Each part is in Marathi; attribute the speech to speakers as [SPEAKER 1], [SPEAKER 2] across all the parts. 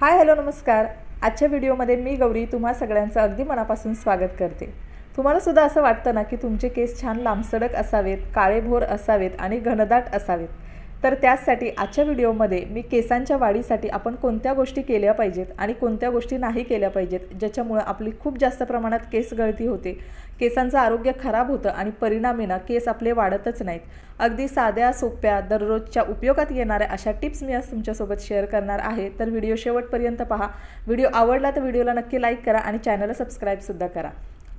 [SPEAKER 1] हाय हॅलो नमस्कार. आजच्या व्हिडिओमध्ये मी गौरी तुम्हा सगळ्यांचं अगदी मनापासून स्वागत करते. तुम्हालासुद्धा असं वाटतं ना की तुमचे केस छान लांबसडक असावेत काळेभोर असावेत आणि घनदाट असावेत. तर त्याचसाठी आजच्या व्हिडिओमध्ये मी केसांच्या वाढीसाठी आपण कोणत्या गोष्टी केल्या पाहिजेत आणि कोणत्या गोष्टी नाही केल्या पाहिजेत ज्याच्यामुळं आपली खूप जास्त प्रमाणात केस गळती होते. केसांचं आरोग्य खराब होतं आणि परिणामी ना केस आपले वाढतच नाहीत. अगदी साध्या सोप्या दररोजच्या उपयोगात येणाऱ्या अशा टिप्स मी आज तुमच्यासोबत शेअर करणार आहे. तर व्हिडिओ शेवटपर्यंत पहा. व्हिडिओ आवडला तर व्हिडिओला नक्की लाईक करा आणि चॅनलला सबस्क्राईबसुद्धा करा.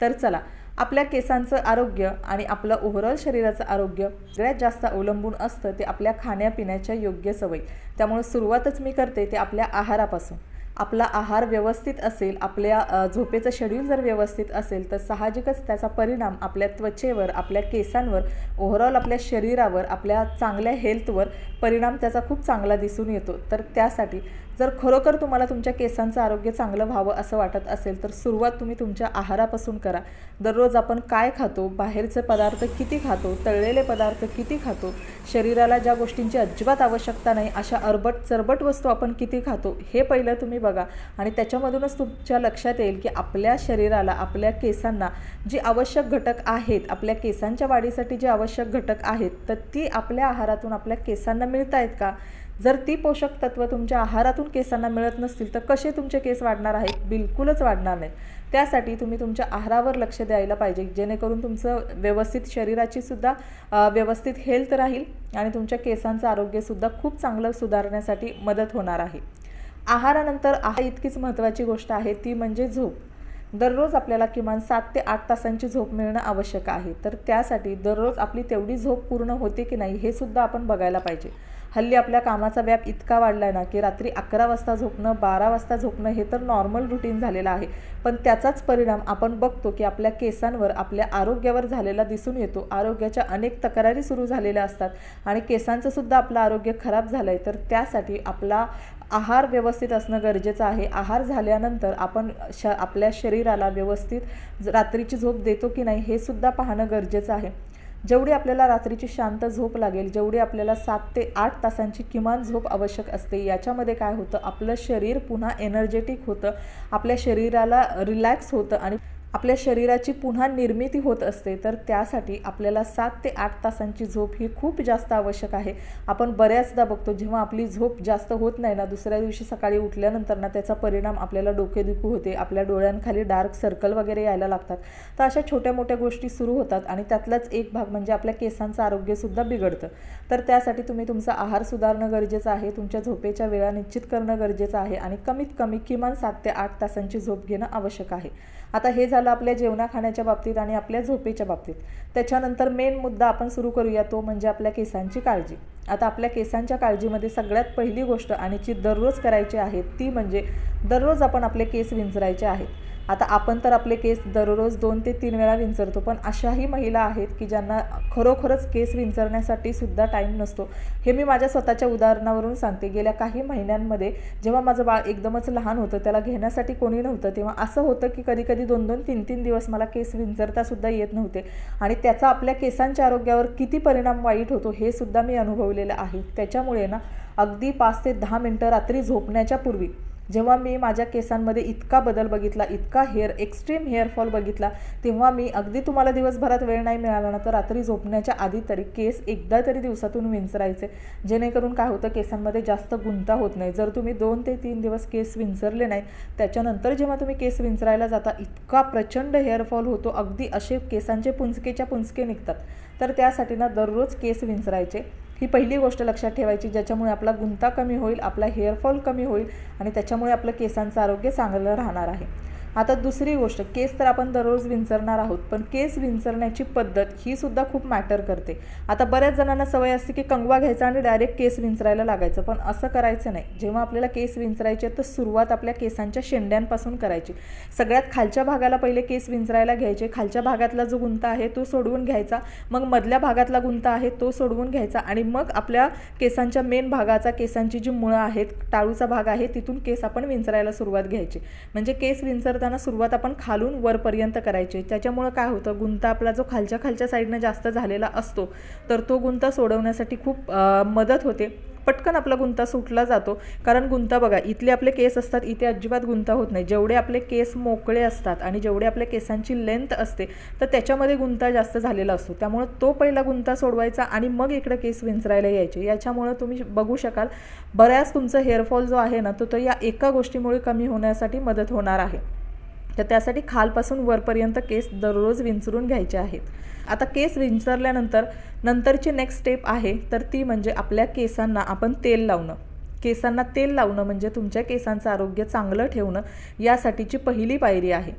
[SPEAKER 1] तर चला आपल्या केसांचं आरोग्य आणि आपलं ओव्हरऑल शरीराचं आरोग्य सगळ्यात जास्त अवलंबून असतं ते आपल्या खाण्यापिण्याच्या योग्य सवयी. त्यामुळे सुरुवातच मी करते ते आपल्या आहारापासून. आपला आहार व्यवस्थित असेल आपल्या झोपेचं शेड्यूल जर व्यवस्थित असेल तर साहजिकच त्याचा परिणाम आपल्या त्वचेवर आपल्या केसांवर ओव्हरऑल आपल्या शरीरावर आपल्या चांगल्या हेल्थवर परिणाम त्याचा खूप चांगला दिसून येतो. तर त्यासाठी जर खरोखर तुम्हाला तुमच्या केसांचं आरोग्य चांगलं व्हावं असं वाटत असेल तर सुरुवात तुम्ही तुमच्या आहारापासून करा. दररोज आपण काय खातो बाहेरचे पदार्थ किती खातो तळलेले पदार्थ किती खातो शरीराला ज्या गोष्टींची अजिबात आवश्यकता नाही अशा अरबट चरबट वस्तू आपण किती खातो हे पहिलं तुम्ही बघा. आणि त्याच्यामधूनच तुमच्या लक्षात येईल की आपल्या शरीराला आपल्या केसांना जी आवश्यक घटक आहेत आपल्या केसांच्या वाढीसाठी जे आवश्यक घटक आहेत तर ती आपल्या आहारातून आपल्या केसांना मिळत आहेत का? जर ती पोषक तत्व तुमच्या आहारातून केसांना मिळत नसतील तर कसे तुमचे केस वाढणार आहेत? बिलकुलच वाढणार नाहीत. त्यासाठी तुम्ही तुमच्या आहारावर लक्ष द्यायला पाहिजे जेणेकरून तुमचं व्यवस्थित शरीराची सुद्धा व्यवस्थित हेल्थ राहील आणि तुमच्या केसांचं आरोग्यसुद्धा खूप चांगलं सुधारण्यासाठी मदत होणार आहे. आहारानंतर आहार इतकीच महत्त्वाची गोष्ट आहे ती म्हणजे झोप. दररोज आपल्याला किमान सात ते आठ तासांची झोप मिळणं आवश्यक आहे. तर त्यासाठी दररोज आपली तेवढी झोप पूर्ण होते की नाही हे सुद्धा आपण बघायला पाहिजे. हल्ली आपल्या कामाचा व्याप इतका वाढला आहे ना की रात्री अकरा वाजता झोपणं बारा वाजता झोपणं हे तर नॉर्मल रुटीन झालेलं आहे. पण त्याचाच परिणाम आपण बघतो की आपल्या केसांवर आपल्या आरोग्यावर झालेला दिसून येतो. आरोग्याच्या अनेक तक्रारी सुरू झालेल्या असतात आणि केसांचं सुद्धा आपलं आरोग्य खराब झालं आहे तर त्यासाठी आपला आहार व्यवस्थित असणं गरजेचं आहे. आहार झाल्यानंतर आपण श आपल्या शरीराला व्यवस्थित रात्रीची झोप देतो की नाही हे सुद्धा पाहणं गरजेचं आहे. जेवढी आपल्याला रात्रीची शांत झोप लागेल जेवढी आपल्याला सात ते आठ तासांची किमान झोप आवश्यक असते याच्यामध्ये काय होतं? आपलं शरीर पुन्हा एनर्जेटिक होतं. आपल्या शरीराला रिलॅक्स होतं आणि आपल्या शरीराची पुन्हा निर्मिती होत असते तर त्यासाठी आपल्याला सात ते आठ तासांची झोप ही खूप जास्त आवश्यक आहे. आपण बऱ्याचदा बघतो जेव्हा आपली झोप जास्त होत नाही ना दुसऱ्या दिवशी सकाळी उठल्यानंतर ना त्याचा परिणाम आपल्याला डोकेदुखी होते आपल्या डोळ्यांखाली डार्क सर्कल वगैरे यायला लागतात. तर अशा छोट्या मोठ्या गोष्टी सुरू होतात आणि त्यातलाच एक भाग म्हणजे आपल्या केसांचं आरोग्यसुद्धा बिघडतं. तर त्यासाठी तुम्ही तुमचा आहार सुधारणं गरजेचं आहे तुमच्या झोपेच्या वेळा निश्चित करणं गरजेचं आहे आणि कमीत कमी किमान सात ते आठ तासांची झोप घेणं आवश्यक आहे. आता हे झालं आपल्या जेवणा खाण्याच्या बाबतीत आणि आपल्या झोपेच्या बाबतीत. त्याच्यानंतर मेन मुद्दा आपण सुरू करूया तो म्हणजे आपल्या केसांची काळजी. आता आपल्या केसांच्या काळजीमध्ये सगळ्यात पहिली गोष्ट आणि जी दररोज करायची आहे ती म्हणजे दररोज आपण आपले केस विंचरायचे आहेत. आता आपण तर आपले केस दररोज दोन ते तीन वेळा विंचरतो पण अशाही महिला आहेत की ज्यांना खरोखरच केस विंचरण्यासाठी सुद्धा टाईम नसतो. हे मी माझ्या स्वतःच्या उदाहरणावरून सांगते. गेल्या काही महिन्यांमध्ये जेव्हा माझं बाळ एकदमच लहान होतं त्याला घेण्यासाठी कोणी नव्हतं तेव्हा असं होतं की कधी कधी दोन दोन तीन तीन दिवस मला केस विंचरतासुद्धा येत नव्हते. आणि त्याचा आपल्या केसांच्या आरोग्यावर किती परिणाम वाईट होतो हे सुद्धा मी अनुभवलेलं आहे. त्याच्यामुळे ना अगदी पाच ते दहा मिनटं रात्री झोपण्याच्या पूर्वी जेव्हा मी माझ्या केसांमध्ये इतका बदल बघितला इतका हेअर एक्स्ट्रीम हेअरफॉल बघितला तेव्हा मी अगदी तुम्हाला दिवसभरात वेळ नाही मिळाला ना तर रात्री झोपण्याच्या आधी तरी केस एकदा तरी दिवसातून विंचरायचे. जेणेकरून काय होतं केसांमध्ये जास्त गुंता होत नाही. जर तुम्ही दोन ते तीन दिवस केस विंचरले नाही त्याच्यानंतर जेव्हा तुम्ही केस विंचरायला जाता इतका प्रचंड हेअरफॉल होतो अगदी असे केसांचे पुंजकेच्या पुंजके निघतात. तर त्यासाठी ना दररोज केस विंचरायचे. ही पहिली गोष्ट लक्षात ठेवायची ज्याच्यामुळे आपला गुंता कमी होईल आपला हेअरफॉल कमी होईल आणि त्याच्यामुळे आपलं केसांचं आरोग्य चांगलं राहणार आहे. आता दुसरी गोष्ट केस तर आपण दररोज विंचरणार आहोत पण केस विंचरण्याची पद्धत ही सुद्धा खूप मॅटर करते. आता बऱ्याच जणांना सवय असते की कंगवा घ्यायचा आणि डायरेक्ट केस विंचरायला लागायचं पण असं करायचं नाही. जेव्हा आपल्याला केस विंचरायचे तर सुरुवात आपल्या केसांच्या शेंड्यांपासून करायची. सगळ्यात खालच्या भागाला पहिले केस विंचरायला घ्यायचे. खालच्या भागातला जो गुंता आहे तो सोडवून घ्यायचा. मग मधल्या भागातला गुंता आहे तो सोडवून घ्यायचा. आणि मग आपल्या केसांच्या मेन भागाचा केसांची जी मुळं आहेत टाळूचा भाग आहे तिथून केस आपण विंचरायला सुरुवात घ्यायची. म्हणजे केस विंचरताना सुरुवात आपण खालून वरपर्यंत करायची. त्याच्यामुळं काय होतं गुंता आपला जो खालच्या खालच्या साईडनं जास्त झालेला असतो तर तो गुंता सोडवण्यासाठी खूप मदत होते. पटकन आपला गुंता सुटला जातो. कारण गुंता बघा इथले आपले केस असतात इथे अजिबात गुंता होत नाही. जेवढे आपले केस मोकळे असतात आणि जेवढे आपल्या केसांची लेंथ असते तर त्याच्यामध्ये गुंता जास्त झालेला असतो. त्यामुळं तो पहिला गुंता सोडवायचा आणि मग इकडे केस विंचरायला यायचे. याच्यामुळं तुम्ही बघू शकाल बऱ्याच तुमचा हेअरफॉल जो आहे ना तो तो या एका गोष्टीमुळे कमी होण्यासाठी मदत होणार आहे. तर त्यासाठी खालपासून वरपर्यंत केस दररोज विंचरून घ्यायचे आहेत. आता केस विंचरल्यानंतर नंतरची नेक्स्ट स्टेप आहे तर ती म्हणजे आपल्या केसांना आपण तेल लावणं. केसांना तेल लावणं म्हणजे तुमच्या केसांचं आरोग्य चांगलं ठेवणं यासाठीची पहिली पायरी आहे.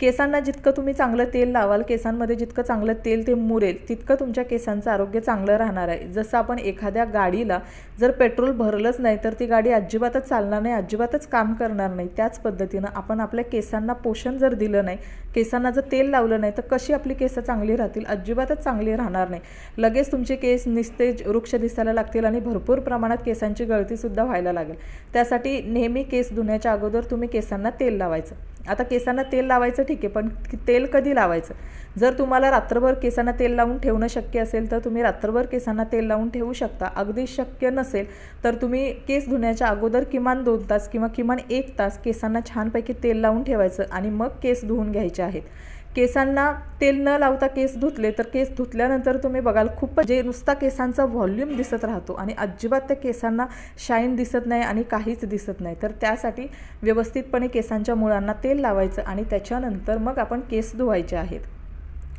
[SPEAKER 1] केसांना जितकं तुम्ही चांगलं तेल लावाल केसांमध्ये जितकं चांगलं तेल ते मुरेल तितकं तुमच्या केसांचं आरोग्य चांगलं राहणार आहे. जसं आपण एखाद्या गाडीला जर पेट्रोल भरलंच नाही तर ती गाडी अजिबातच चालणार नाही अजिबातच काम करणार नाही. त्याच पद्धतीनं आपण आपल्या केसांना पोषण जर दिलं नाही केसांना जर तेल लावलं नाही तर कशी आपली केसं चांगली राहतील? अजिबातच चांगली राहणार नाही. लगेच तुमचे केस निस्तेज वृक्ष दिसायला लागतील आणि भरपूर प्रमाणात केसांची गळतीसुद्धा व्हायला लागेल. त्यासाठी नेहमी केस धुण्याच्या अगोदर तुम्ही केसांना तेल लावायचं. आता केसांना तेल लावायचं ठीक आहे पण तेल कधी लावायचं? जर तुम्हाला रात्रभर केसांना तेल लावून ठेवणं शक्य असेल तर तुम्ही रात्रभर केसांना तेल लावून ठेवू शकता. अगदी शक्य नसेल तर तुम्ही केस धुण्याच्या अगोदर किमान दोन तास किंवा किमान एक तास केसांना छानपैकी तेल लावून ठेवायचं आणि मग केस धुवून घ्यायचे आहेत. केसांना तेल न लावता केस धुतले तर केस धुतल्यानंतर तुम्ही बघाल खूप जे नुसता केसांचा व्हॉल्यूम दिसत राहतो आणि अजिबात त्या केसांना शाईन दिसत नाही आणि काहीच दिसत नाही. तर त्यासाठी व्यवस्थितपणे केसांच्या मुळांना तेल लावायचं आणि त्याच्यानंतर मग आपण केस धुवायचे आहेत.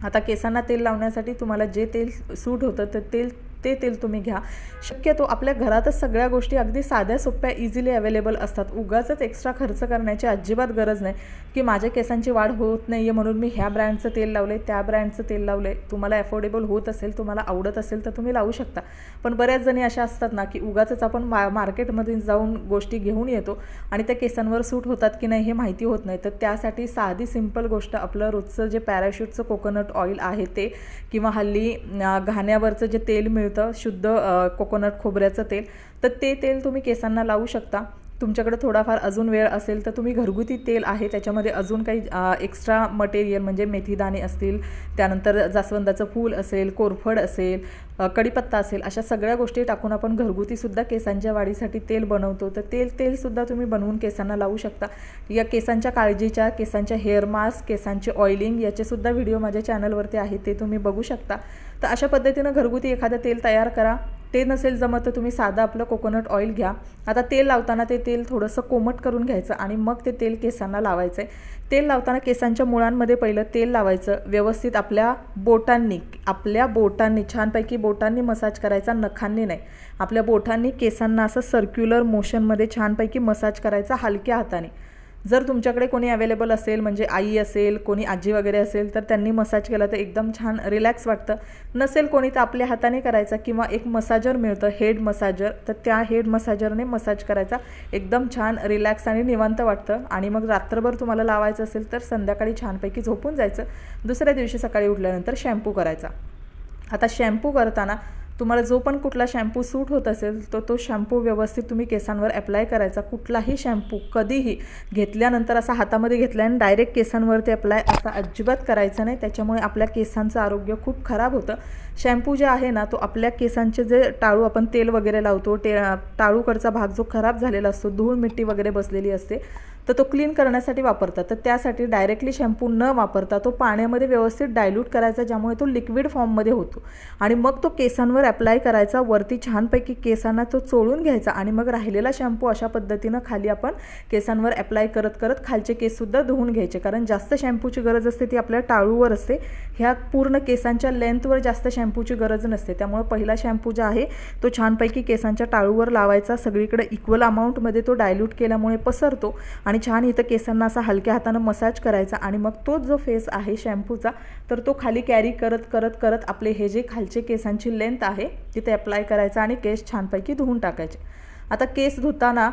[SPEAKER 1] आता केसांना तेल लावण्यासाठी तुम्हाला जे तेल सूट होतं तर तेल ते तेल तुम्ही घ्या. शक्यतो आपल्या घरातच सगळ्या गोष्टी अगदी साध्या सोप्या इझिली अवेलेबल असतात. उगाचच एक्स्ट्रा खर्च करण्याची अजिबात गरज नाही की माझ्या केसांची वाढ होत नाही आहे म्हणून मी ह्या ब्रँडचं तेल लावले त्या ब्रँडचं तेल लावलं आहे तुम्हाला अफोर्डेबल होत असेल तुम्हाला आवडत असेल तर तुम्ही लावू शकता. पण बऱ्याच जणी अशा असतात ना की उगाचच आपण मा मार्केटमध्ये जाऊन गोष्टी घेऊन येतो आणि त्या केसांवर सूट होतात की नाही हे माहिती होत नाही. तर त्यासाठी साधी सिंपल गोष्ट आपलं रोजचं जे पॅराशूटचं कोकोनट ऑइल आहे ते किंवा हल्ली घाण्यावरचं जे तेल मिळतं मिळतं शुद्ध कोकोनट खोबऱ्याचं तेल. तर ते तेल तुम्ही केसांना लावू शकता. तुमच्याकडे थोडाफार अजून वेळ असेल तर तुम्ही घरगुती तेल आहे त्याच्यामध्ये अजून काही एक्स्ट्रा मटेरियल म्हणजे मेथीदाणे असतील त्यानंतर जास्वंदाचं फूल असेल कोरफड असेल कढीपत्ता असेल अशा सगळ्या गोष्टी टाकून आपण घरगुतीसुद्धा केसांच्या वाढीसाठी तेल बनवतो. तर तेल तेलसुद्धा तुम्ही बनवून केसांना लावू शकता. या केसांच्या काळजीच्या केसांच्या हेअर मास्क केसांचे ऑइलिंग याचेसुद्धा व्हिडिओ माझ्या चॅनलवरती आहेत ते तुम्ही बघू शकता. तर अशा पद्धतीनं घरगुती एखादं तेल तयार करा. ते नसेल जमत तर तुम्ही साधं आपलं कोकोनट ऑइल घ्या. आता तेल लावताना ते तेल थोडंसं कोमट करून घ्यायचं आणि मग ते तेल केसांना लावायचं आहे तेल लावताना केसांच्या मुळांमध्ये पहिलं तेल लावायचं व्यवस्थित आपल्या बोटांनी आपल्या बोटांनी छानपैकी बोटांनी मसाज करायचा नखांनी नाही. आपल्या बोटांनी केसांना असं सर्क्युलर मोशनमध्ये छानपैकी मसाज करायचा हलक्या हाताने. जर तुमच्याकडे कोणी अवेलेबल असेल म्हणजे आई असेल कोणी आजी वगैरे असेल तर त्यांनी मसाज केला तर एकदम छान रिलॅक्स वाटतं. नसेल कोणी तर आपल्या हाताने करायचा किंवा एक मसाजर मिळतं हेड मसाजर तर त्या हेड मसाजरने मसाज करायचा. एकदम छान रिलॅक्स आणि निवांत वाटतं. आणि मग रात्रभर तुम्हाला लावायचं असेल तर संध्याकाळी छानपैकी झोपून जायचं. दुसऱ्या दिवशी सकाळी उठल्यानंतर शॅम्पू करायचा. आता शॅम्पू करताना तुम्हाला जो पण कुठला शॅम्पू सूट होत असेल तर तो शॅम्पू व्यवस्थित तुम्ही केसांवर अप्लाय करायचा. कुठलाही शॅम्पू कधीही घेतल्यानंतर असा हातामध्ये घेतला आणि डायरेक्ट केसांवरती अप्लाय असा अजिबात करायचा नाही. त्याच्यामुळे आपल्या केसांचं आरोग्य खूप खराब होतं. शॅम्पू जे आहे ना तो आपल्या केसांचे जे टाळू आपण तेल वगैरे लावतो ते टाळूकडचा भाग जो खराब झालेला असतो धूळ मिट्टी वगैरे बसलेली असते तर तो क्लीन करण्यासाठी वापरतात. तर त्यासाठी डायरेक्टली शॅम्पू न वापरता तो पाण्यामध्ये व्यवस्थित डायल्यूट करायचा ज्यामुळे तो लिक्विड फॉर्ममध्ये होतो. आणि मग तो केसांवर अप्लाय करायचा वरती छानपैकी केसांना तो चोळून घ्यायचा आणि मग राहिलेला शॅम्पू अशा पद्धतीनं खाली आपण केसांवर अप्लाय करत करत खालचे केससुद्धा धुवून घ्यायचे. कारण जास्त शॅम्पूची गरज असते ती आपल्या टाळूवर असते. ह्या पूर्ण केसांच्या लेंथवर जास्त शॅम्पूची गरज नसते. त्यामुळे पहिला शॅम्पू जो आहे तो छानपैकी केसांच्या टाळूवर लावायचा. सगळीकडे इक्वल अमाऊंटमध्ये तो डायल्यूट केल्यामुळे पसरतो आणि छान इथं केसांना असा हलक्या हातानं मसाज करायचा आणि मग तो जो फेस आहे शॅम्पूचा तर तो खाली कॅरी करत करत करत आपले हे जे खालचे केसांची लेंथ आहे तिथे अप्लाय करायचा आणि केस छानपैकी धुवून टाकायचे. आता केस धुताना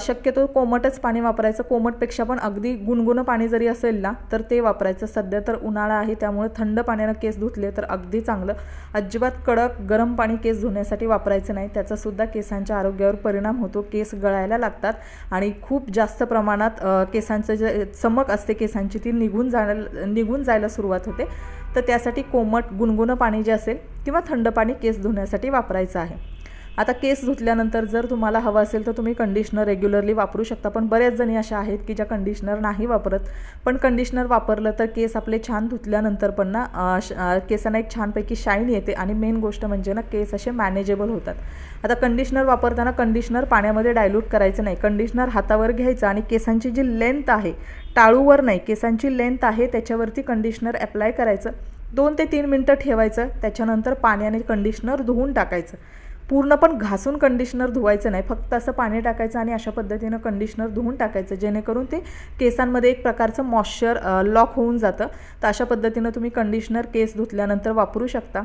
[SPEAKER 1] शक्यतो कोमटच पाणी वापरायचं. कोमटपेक्षा पण अगदी गुणगुणं पाणी जरी असेल ना तर ते वापरायचं. सध्या तर उन्हाळा आहे त्यामुळे थंड पाण्यानं केस धुतले तर अगदी चांगलं. अजिबात कडक गरम पाणी केस धुण्यासाठी वापरायचं नाही. त्याचासुद्धा केसांच्या आरोग्यावर परिणाम होतो. केस गळायला लागतात आणि खूप जास्त प्रमाणात केसांचं जे चमक असते केसांची ती निघून जाण्या निघून जायला सुरुवात होते. तर त्यासाठी कोमट गुणगुणं पाणी जे असेल किंवा थंड पाणी केस धुण्यासाठी वापरायचं आहे. आता केस धुतल्यानंतर जर तुम्हाला हवं असेल तर तुम्ही कंडिशनर रेग्युलरली वापरू शकता. पण बऱ्याच जणी अशा आहेत की ज्या कंडिशनर नाही वापरत. पण कंडिशनर वापरलं तर केस आपले छान धुतल्यानंतर पण ना केसांना एक छानपैकी शाईन येते आणि मेन गोष्ट म्हणजे ना केस असे मॅनेजेबल होतात. आता कंडिशनर वापरताना कंडिशनर पाण्यामध्ये डायल्यूट करायचं नाही. कंडिशनर हातावर घ्यायचं आणि केसांची जी लेंथ आहे टाळूवर नाही. केसांची लेंथ आहे त्याच्यावरती कंडिशनर अप्लाय करायचं. दोन ते तीन मिनटं ठेवायचं. त्याच्यानंतर पाण्याने कंडिशनर धुवून टाकायचं. पूर्ण पण घासून कंडिशनर धुवायचं नाही. फक्त असं पाणी टाकायचं आणि अशा पद्धतीनं कंडिशनर धुवून टाकायचं. जेणेकरून ते केसांमध्ये एक प्रकारचं मॉइश्चर लॉक होऊन जातं. तर अशा पद्धतीनं तुम्ही कंडिशनर केस धुतल्यानंतर वापरू शकता.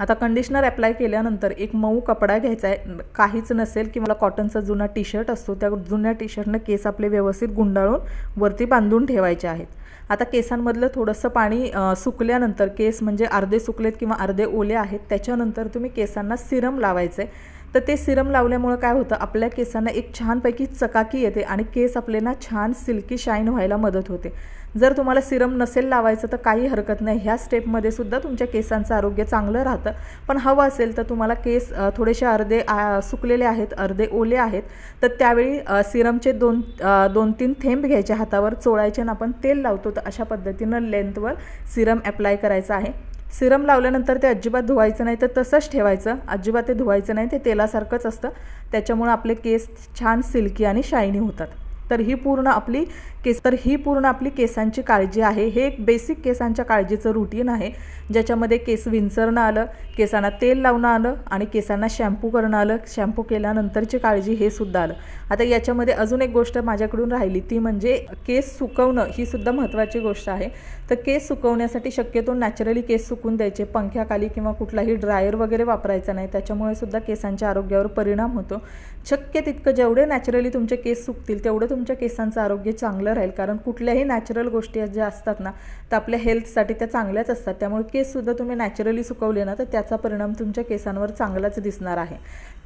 [SPEAKER 1] आता कंडिशनर अप्लाय केल्यानंतर एक मऊ कपडा घ्यायचा आहे. काहीच नसेल की मला कॉटनचा जुना टी शर्ट असतो. त्या जुन्या टी शर्टनं केस आपले व्यवस्थित गुंडाळून वरती बांधून ठेवायचे आहेत. आता केसांमधलं थोडंसं पाणी सुकल्यानंतर केस म्हणजे अर्धे सुकलेत किंवा अर्धे ओले आहेत त्याच्यानंतर तुम्ही केसांना सिरम लावायचं आहे तर ते सिरम लावल्यामुळं काय होतं? आपल्या केसांना एक छानपैकी चकाकी येते आणि केस आपले ना छान सिल्की शाईन व्हायला मदत होते. जर तुम्हाला सिरम नसेल लावायचं तर काही हरकत नाही. ह्या स्टेपमध्ये सुद्धा तुमच्या केसांचं आरोग्य चांगलं राहतं. पण हवं असेल तर तुम्हाला केस थोडेसे अर्धे सुकलेले आहेत अर्धे ओले आहेत. तर त्यावेळी सिरमचे दोन दोन तीन थेंब घ्यायचे. हातावर चोळायचे आणि आपण तेल लावतो. तर अशा पद्धतीनं लेंथवर सिरम अप्लाय करायचं आहे. सिरम लावल्यानंतर ते अजिबात धुवायचं नाही तर तसंच ठेवायचं. अजिबात ते धुवायचं नाही ते तेलासारखंच असतं. त्याच्यामुळं आपले केस छान सिल्की आणि शायनी होतात. तर ही पूर्ण आपली केस तर ही पूर्ण आपली केसांची काळजी आहे. हे एक बेसिक केसांच्या काळजीचं रुटीन आहे. ज्याच्यामध्ये केस विंचरणं आलं केसांना तेल लावणं आलं आणि केसांना शॅम्पू करणं आलं. शॅम्पू केल्यानंतरची काळजी हे सुद्धा आलं. आता याच्यामध्ये अजून एक गोष्ट माझ्याकडून राहिली. ती म्हणजे केस सुकवणं ही सुद्धा महत्त्वाची गोष्ट आहे. तर केस सुकवण्यासाठी शक्यतो नॅचरली केस सुकून द्यायचे. पंख्याखाली किंवा कुठलाही ड्रायर वगैरे वापरायचा नाही. त्याच्यामुळे सुद्धा केसांच्या आरोग्यावर परिणाम होतो. शक्य तितकं जेवढे नॅचरली तुमचे केस सुकतील तेवढं तुमच्या केसांचं आरोग्य चांगलं राहील. कारण कुठल्याही नॅचरल गोष्टी ज्या असतात ना तर आपल्या हेल्थसाठी त्या चांगल्याच असतात. त्यामुळे केससुद्धा तुम्ही नॅचरली सुकवले ना तर त्याचा परिणाम तुमच्या केसांवर चांगलाच दिसणार आहे.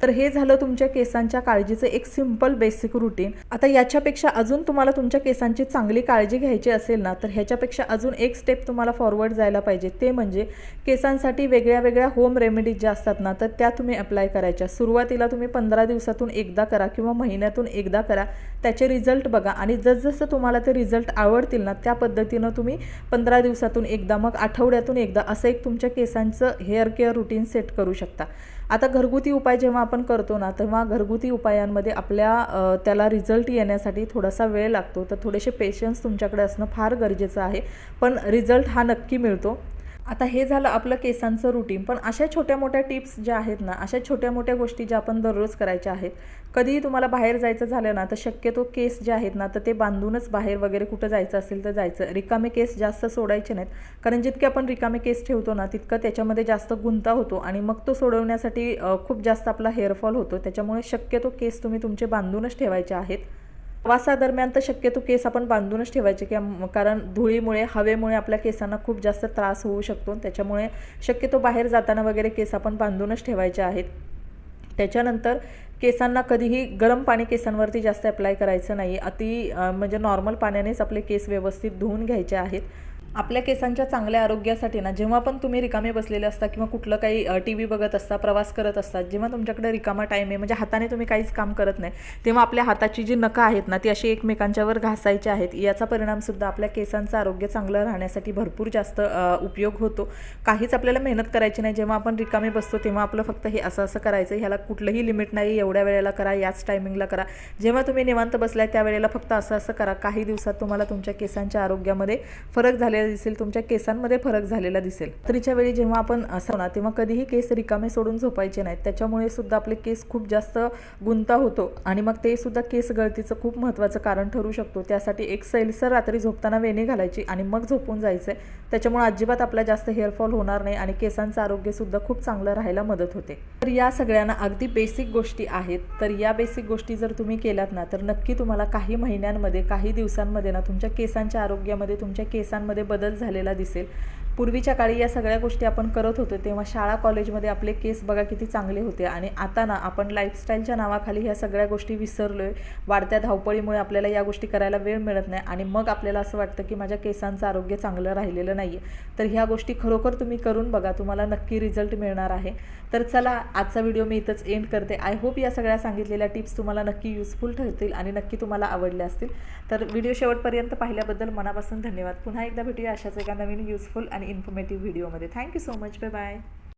[SPEAKER 1] तर हे झालं तुमच्या केसांच्या काळजीचं एक सिंपल बेसिक रुटीन आता याच्यापेक्षा अजून तुम्हाला तुमच्या केसांची चांगली काळजी घ्यायची असेल ना तर ह्याच्यापेक्षा अजून एक स्टेप तुम्हाला फॉरवर्ड जायला पाहिजे. ते म्हणजे केसांसाठी वेगळ्या वेगळ्या होम रेमेडीज ज्या असतात ना तर त्या तुम्ही अप्लाय करायच्या. सुरुवातीला तुम्ही पंधरा दिवसातून एकदा करा किंवा महिन्यातून एकदा करा. त्याचे रिझल्ट बघा. आणि जसजसं तुम्हाला ते रिझल्ट आवडतील ना त्या पद्धतीनं तुम्ही पंधरा दिवसातून एकदा मग आठवड्यातून एकदा असं एक तुमच्या केसांचं हेअर केअर रुटीन सेट करू शकता. आता घरगुती उपाय जेव्हा आपण करतो ना तेव्हा घरगुती उपायांमध्ये आपल्या त्याला रिझल्ट येण्यासाठी थोडासा वेळ लागतो. तर थोडेसे पेशन्स तुमच्याकडे असणं फार गरजेचं आहे. पण रिझल्ट हा नक्की मिळतो. आता हे झालं आपलं केसांचं रुटीन पण अशा छोट्या मोठ्या टिप्स ज्या आहेत ना अशा छोट्या मोठ्या गोष्टी ज्या आपण दररोज करायच्या आहेत कधीही तुम्हाला बाहेर जायचं झालं ना तर शक्यतो केस जे आहेत ना तर ते बांधूनच बाहेर वगैरे कुठं जायचं असेल तर जायचं. रिकामे केस जास्त सोडायचे नाहीत. कारण जितके आपण रिकामे केस ठेवतो ना तितकं त्याच्यामध्ये जास्त गुंता होतो आणि मग तो सोडवण्यासाठी खूप जास्त आपला हेअरफॉल होतो. त्याच्यामुळे शक्यतो केस तुम्ही तुमचे बांधूनच ठेवायचे आहेत. प्रवासादरम्यान तर शक्यतो केस आपण बांधूनच ठेवायचे की कारण धुळीमुळे हवेमुळे आपल्या केसांना खूप जास्त त्रास होऊ शकतो. त्याच्यामुळे शक्यतो बाहेर जाताना वगैरे केस आपण बांधूनच ठेवायचे आहेत. त्याच्यानंतर केसांना कधीही गरम पाणी केसांवरती जास्त अप्लाय करायचं नाही. अति म्हणजे नॉर्मल पाण्यानेच आपले केस व्यवस्थित धुवून घ्यायचे आहेत. आपल्या केसांच्या चांगल्या आरोग्यासाठी ना जेव्हा पण तुम्ही रिकामे बसलेले असता किंवा कुठलं काही टी व्ही बघत असता प्रवास करत असतात जेव्हा तुमच्याकडे रिकामा टाईम आहे म्हणजे हाताने तुम्ही काहीच काम करत नाही तेव्हा आपल्या हाताची जी नखं आहेत ना ती अशी एकमेकांच्यावर घासायची आहेत. याचा परिणामसुद्धा आपल्या केसांचं आरोग्य चांगलं राहण्यासाठी भरपूर जास्त उपयोग होतो. काहीच आपल्याला मेहनत करायची नाही. जेव्हा आपण रिकामे बसतो तेव्हा आपलं फक्त हे असं असं करायचं ह्याला कुठलंही लिमिट नाही एवढ्या वेळेला करा याच टायमिंगला करा. जेव्हा तुम्ही निवांत बसलाय त्यावेळेला फक्त असं असं करा. काही दिवसात तुम्हाला तुमच्या केसांच्या आरोग्यामध्ये फरक झालेला दिसेल तुमच्या केसांमध्ये फरक झालेला दिसेल. रात्रीच्या वेळी जेव्हा आपण असं ना तेव्हा कधीही केस रिकामे सोडून झोपायचे नाहीत. त्याच्यामुळे सुद्धा आपले केस खूप जास्त गुंता होतो आणि मग ते सुद्धा केस गळतीचं खूप महत्त्वाचं कारण ठरू शकतो. त्यासाठी एक सैलसर रात्री झोपताना वेणे घालायची आणि मग झोपून जायचं. त्याच्यामुळे अजिबात आपला जास्त हेअरफॉल होणार नाही आणि केसांचं आरोग्य सुद्धा खूप चांगलं राहायला मदत होते. तर या सगळ्यांना अगदी बेसिक गोष्टी आहेत. तर या बेसिक गोष्टी जर तुम्ही केल्यात ना तर नक्की तुम्हाला काही महिन्यांमध्ये काही दिवसांमध्ये ना तुमच्या केसांच्या आरोग्यामध्ये तुमच्या केसांमध्ये बदल झालेला दिसेल. पूर्वीच्या काळी या सगळ्या गोष्टी आपण करत होतो तेव्हा शाळा कॉलेजमध्ये आपले केस बघा किती चांगले होते. आणि आता ना आपण लाईफस्टाईलच्या नावाखाली ह्या सगळ्या गोष्टी विसरलो आहे वाढत्या धावपळीमुळे आपल्याला या गोष्टी करायला वेळ मिळत नाही. आणि मग आपल्याला असं वाटतं की माझ्या केसांचं आरोग्य चांगलं राहिलेलं नाही आहे तर ह्या गोष्टी खरोखर तुम्ही करून बघा तुम्हाला नक्की रिझल्ट मिळणार आहे. तर चला आजचा व्हिडिओ मी इथंच एंड करते. आय होप या सगळ्या सांगितलेल्या टिप्स तुम्हाला नक्की युजफुल ठरतील आणि नक्की तुम्हाला आवडल्या असतील. तर व्हिडिओ शेवटपर्यंत पाहिल्याबद्दल मनापासून धन्यवाद. पुन्हा एकदा भेटूया अशाच एका नवीन युजफुल आणि इन्फॉर्मेटिव्ह व्हिडिओमध्ये thank you so much bye bye